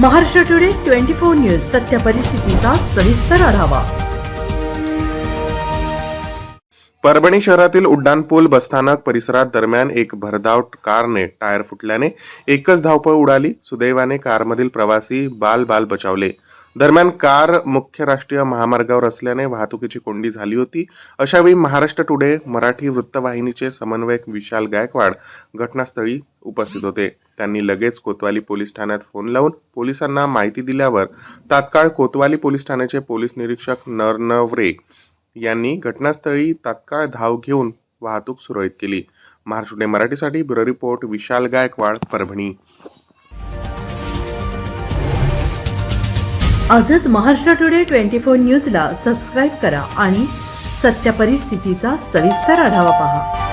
Maharashtra today twenty four news सत्य परिस्थितीचा सविस्तर आढावा. परभणी शहरातील उड्डाणपूल बसस्थानक परिसरात दरम्यान एक भरधाव कारने टायर फुटल्याने एकच धावपळ उडाली. सुदैवाने कारमधील प्रवासी बाल बाल बचावले. दरम्यान कार मुख्य राष्ट्रीय महामार्गावर असल्याने वाहतुकीची कोंडी झाली होती. अशावेळी महाराष्ट्र टुडे मराठी वृत्तवाहिनीचे समन्वयक विशाल गायकवाड घटनास्थळी उपस्थित होते. त्यांनी लगेच कोतवाली पोलीस ठाण्यात फोन लावून पोलिसांना माहिती दिल्यावर तात्काळ कोतवाली पोलीस ठाण्याचे पोलीस निरीक्षक नरनवरे यांनी घटनास्थळी तात्काळ धाव घेऊन वाहतूक सुरळीत केली. महाराष्ट्र मराठीसाठी ब्युरो रिपोर्ट विशाल गायकवाड परभणी. आजच महाराष्ट्र टुडे ट्वेंटी फोर न्यूजला सबस्क्राईब करा आणि सत्य परिस्थितीचा सविस्तर आढावा पहा.